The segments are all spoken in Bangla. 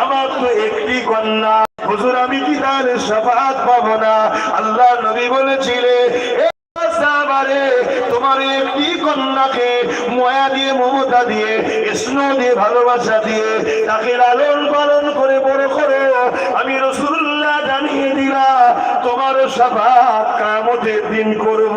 আমার তো একটি কন্যা। হুজুর, আমি কি তাহলে সাফাত পাবো না? আল্লাহ নবী বলেছিলে তোমার একটি কন্যাকে ময়া দিয়ে, মমতা দিয়ে, স্নেহ দিয়ে, ভালোবাসা দিয়ে, তাকে লালন পালন করে, বড় করো। আমি রসুল্লাহ জানিয়ে দিলা তোমার সাফাত কামতের দিন করব।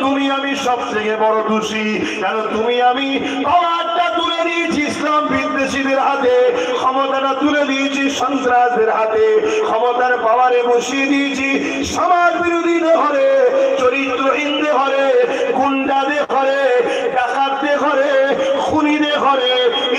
তুমি আমি সব থেকে বড় দোষী। কেন তুমি আমি তুলে দিয়েছি ইসলাম বিদ্বেষীদের হাতে। ক্ষমতাটা তুলে দিয়েছি সন্ত্রাসদের হাতে। ক্ষমতার পাওয়ারে বসিয়ে দিয়েছি সমাজ বিরোধীদের ঘরে চরিত্রহীনদের ঘরে, গুন্ডাদের ঘরে, ডাকাতদের ঘরে খুনিদের ঘরে,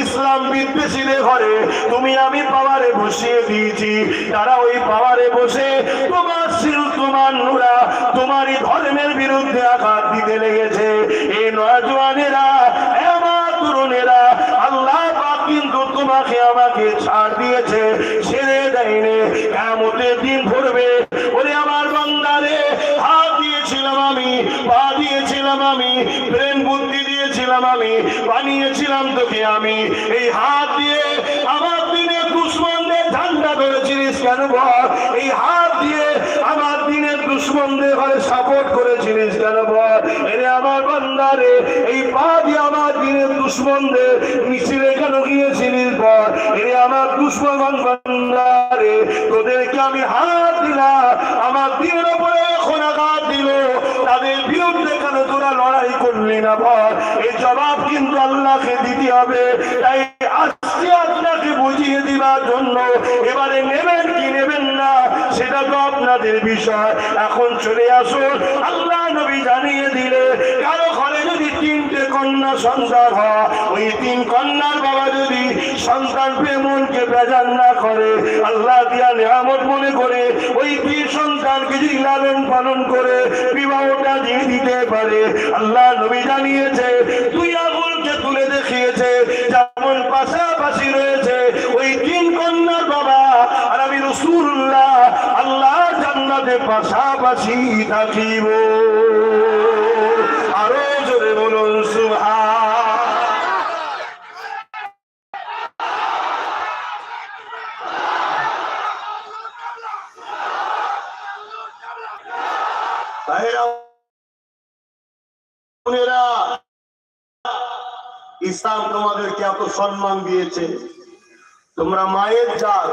ইসলাম বিদ্বেষীদের ঘরে, তুমি আমি পাওয়ারে বসিয়ে দিয়েছি। তারা ওই পাওয়ারে বসে তোমার শিল তোমার নুরা, তোমারই ধর্মের বিরুদ্ধে আঘাত দিতে লেগেছে। এই নজওয়ানেরা আমার তরুণেরা, আল্লাহ কিন্তু তোমাকে আমাকে ছাড় দিয়েছে, ছেড়ে দেয়নি। কেমতের দিন ধরবে দিয়েছিলাম আমি, বানিয়েছিলাম তোকে আমি। এই হাত দিয়ে আমার দিনে দুশ্মনদের ঠান্ডা ধরেছিলিস কেন বল? এই হাত দিয়ে আমার দিনের দুশ্মনদের ঘরে সাপোর্ট করেছিলিস কেন বল? এরে আমার বান্দারে এই পা দিয়ে আমার দিনের দুশ্মনদের মিছিলে কেন গিয়েছিলিস বল? এরে আমার দুশ্মন বান্দারে তোদেরকে আমি হাত দিলাম। আমার দিনের উপরে এখন আঘাত দিল তাদের বিরুদ্ধে কেন তোরা লড়াই করলি না ভর এই জবাব কিন্তু আল্লাহকে দিতে হবে। তাই আজকে আপনাকে বুঝিয়ে দিবার জন্য এবারে নেবেন কি নেবেন না? সেটা তো আপনাদের বিষয়। এখন চলে আসুন। আল্লাহ নবী জানিয়ে দিলে কারও ঘরে যদি তিনটে কন্যা সন্তান হয়, ওই তিন কন্যার বাবা যদি সন্তান পেয়ে মনকে বেজান না করে, আল্লাহ দিয়া নিয়ামত মনে করে, ওই তিন সন্তানকে যদি লালন পালন করে, বিবাহটা দিয়ে দিতে পারে। আল্লাহ নবী জানিয়েছে, দুই আগুনকে তুলে দেখিয়েছে যেমন পাশাপাশি রয়েছে ওই তিন কন্যার বাবা আর আমি রসুল্লাহ আল্লাহ জান্নাতে পাশাপাশি থাকিব। আরও জোরে বলুন বোনেরা, ইসলাম তোমাদেরকে এত সম্মান দিয়েছে। তোমরা মায়ের জাত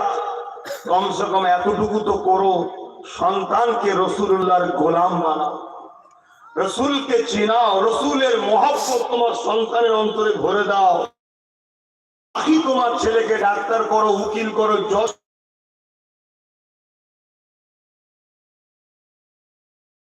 কমসে কম এতটুকু তো করো। সন্তানকে রসুল্লাহর গোলাম বানাও রসুলকে চিনাও, রসুলের মহব্বত তোমার সন্তানের অন্তরে ভরে দাও। বাকি তোমার ছেলেকে ডাক্তার করো, উকিল করো জজ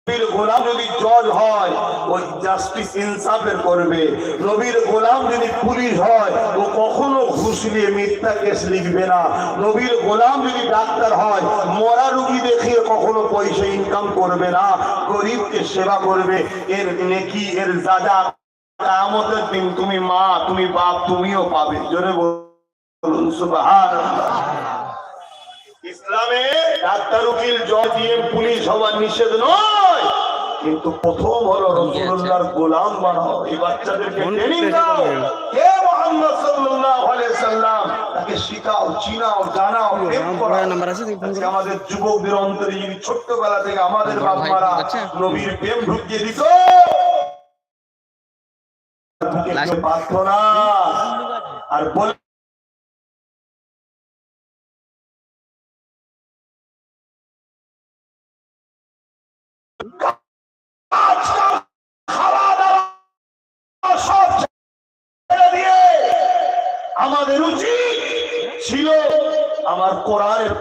নবীর গোলাম যদি জজ হয় ওই জাস্টিস ইনসাফের করবে। নবীর গোলাম যদি পুলিশ হয়, ও কখনো ঘুষ নিয়ে মিথ্যা কেস লিখবে না। নবীর গোলাম যদি ডাক্তার হয়, মরা রুগী দেখিয়ে কখনো পয়সা ইনকাম করবে না গরিবকে সেবা করবে। এর নেকি এর দাদা কামতের দিন তুমি মা তুমি বাপ তুমিও পাবে। জোরে বলুন সুবহানাল্লাহ। ইসলামে ডাক্তার উকিল জজ দিয়ে পুলিশ হওয়ার নিষেধ নয়। কিন্তু প্রথম হলো রসুল্লাহর গোলাম বানাও। এই বাচ্চাদেরকে ট্রেনিং দাও। কে মোহাম্মদ সাল্লাল্লাহু আলাইহি সাল্লাম তাকে শিখাও চিনাও জানাও আমাদের যুবকদের অন্তরে যদি ছোট্টবেলা থেকে আমাদের। নবীর প্রেম ঢুকিয়ে দিত। না আর বল আমার কোরআনের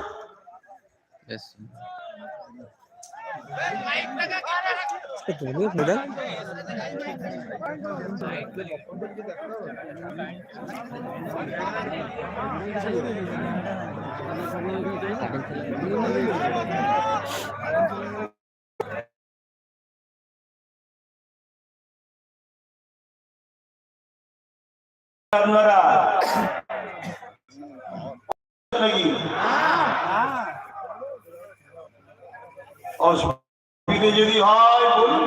আপনারা নাকি? অসুবিধে যদি হয় বলুন